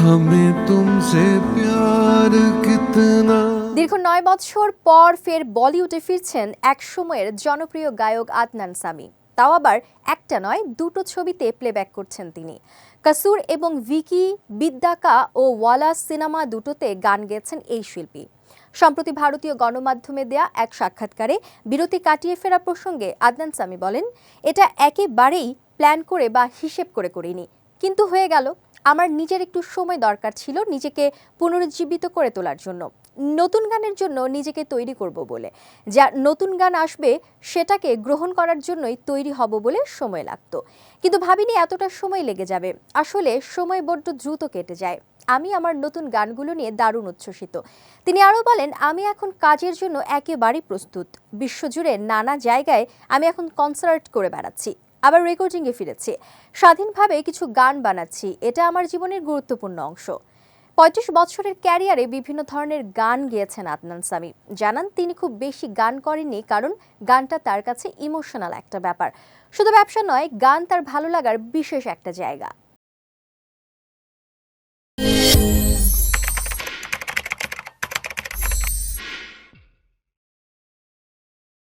हमें तुमसे प्यार कितना দীর্ঘ নয় বছর পর ফের বলিউডে ফিরছেন এক সময়ের জনপ্রিয় গায়ক আদনান সামি তাও আবার একটা নয় দুটো ছবিতে প্লেব্যাক করছেন তিনি কাসুর এবং ভিকি বিদ্যাকা ও ওয়ালা সিনেমা দুটোতে গান গেয়েছেন এই শিল্পী সম্প্রতি ভারতীয় গণমাধ্যমে দেয়া এক সাক্ষাৎকারে বিরতি কাটিয়ে ফেরা প্রসঙ্গে আদনান সামি বলেন এটা একেবারেই প্ল্যান করে বা হিসেব করে করিনি কিন্তু হয়ে গেল, আমার নিজের একটু সময় দরকার ছিল নিজেকে পুনরুজ্জীবিত করে তোলার জন্য। নতুন গানের জন্য নিজেকে তৈরি করব বলে। যা নতুন গান আসবে, সেটাকে গ্রহণ করার জন্যই তৈরি হব বলে সময় লাগতো। কিন্তু ভাবিনি এতটা সময় লেগে যাবে। আসলে সময় বড্ড দ্রুত কেটে যায়। আমি আমার নতুন গানগুলো নিয়ে দারুণ উচ্ছ্বসিত। তিনি আরও বলেন, আমি এখন কাজের জন্য একেবারেই প্রস্তুত। বিশ্বজুড়ে নানা জায়গায় আমি এখন কনসার্ট করে বেড়াচ্ছি। আবার রেকর্ডিংয়ে ফিরেছি। স্বাধীনভাবে কিছু গান বানাচ্ছি, এটা আমার জীবনের গুরুত্বপূর্ণ অংশ। পঁয়ত্রিশ বছরের ক্যারিয়ারে বিভিন্ন ধরনের গান গেয়েছেন আদনান সামি। জানান, তিনি খুব বেশি গান করেননি কারণ গানটা তার কাছে ইমোশনাল একটা ব্যাপার। শুধু ব্যবসা নয়, গান তার ভালো লাগার বিশেষ একটা জায়গা।